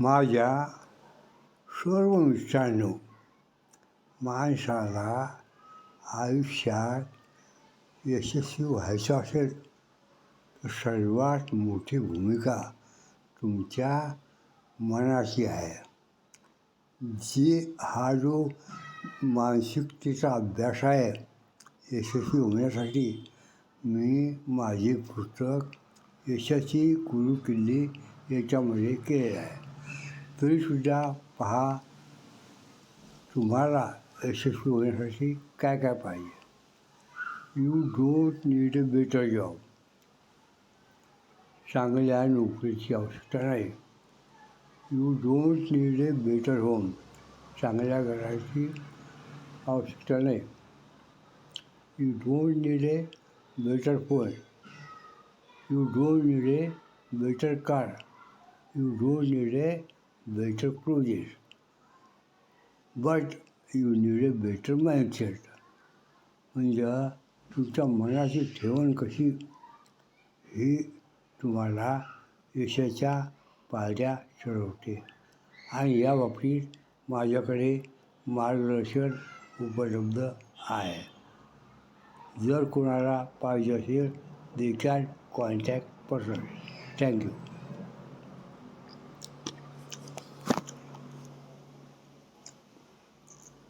माझ्या सर्व मित्रांनो माणसाला आयुष्यात यशस्वी व्हायचं असेल तर सर्वात मोठी भूमिका तुमच्या मनाची आहे जी हा जो मानसिकतेचा अभ्यास आहे यशस्वी होण्यासाठी मी माझे पुस्तक यशाची गुरु किल्ली याच्यामध्ये केलेलं आहे तरीसुद्धा पहा. तुम्हाला यशस्वी होण्यासाठी काय काय पाहिजे? You don't need a better job चांगल्या नोकरीची आवश्यकता नाही. You don't need a better home चांगल्या घराची आवश्यकता नाही. You don't need a better phone you don't need a better car you don't need a better clothes but you need a better mindset. म्हणजे तुमच्या मनाची ठेवण कशी? ही तुम्हाला यशाच्या पायऱ्या चढवते आणि या बाबतीत माझ्याकडे मार्गदर्शन उपलब्ध आहे. जर कोणाला पाहिजे असेल they can contact person thank you